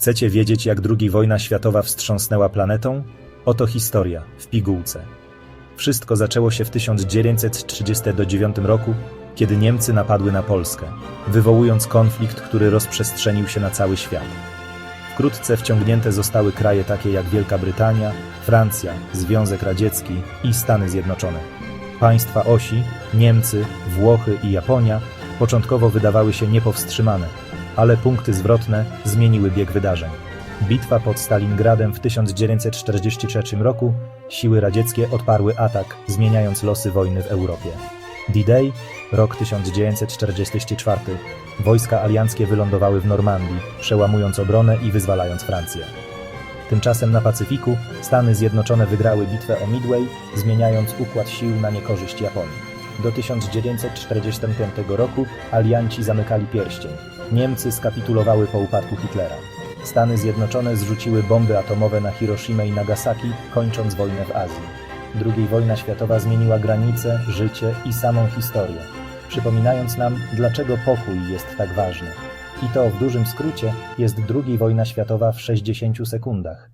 Chcecie wiedzieć, jak II wojna światowa wstrząsnęła planetą? Oto historia w pigułce. Wszystko zaczęło się w 1939 roku, kiedy Niemcy napadły na Polskę, wywołując konflikt, który rozprzestrzenił się na cały świat. Wkrótce wciągnięte zostały kraje takie jak Wielka Brytania, Francja, Związek Radziecki i Stany Zjednoczone. Państwa osi, Niemcy, Włochy i Japonia, początkowo wydawały się niepowstrzymane, ale punkty zwrotne zmieniły bieg wydarzeń. Bitwa pod Stalingradem w 1943 roku siły radzieckie odparły atak, zmieniając losy wojny w Europie. D-Day, rok 1944, wojska alianckie wylądowały w Normandii, przełamując obronę i wyzwalając Francję. Tymczasem na Pacyfiku Stany Zjednoczone wygrały bitwę o Midway, zmieniając układ sił na niekorzyść Japonii. Do 1945 roku alianci zamykali pierścień. Niemcy skapitulowały po upadku Hitlera. Stany Zjednoczone zrzuciły bomby atomowe na Hiroshimę i Nagasaki, kończąc wojnę w Azji. II wojna światowa zmieniła granice, życie i samą historię, przypominając nam, dlaczego pokój jest tak ważny. I to w dużym skrócie jest II wojna światowa w 60 sekundach.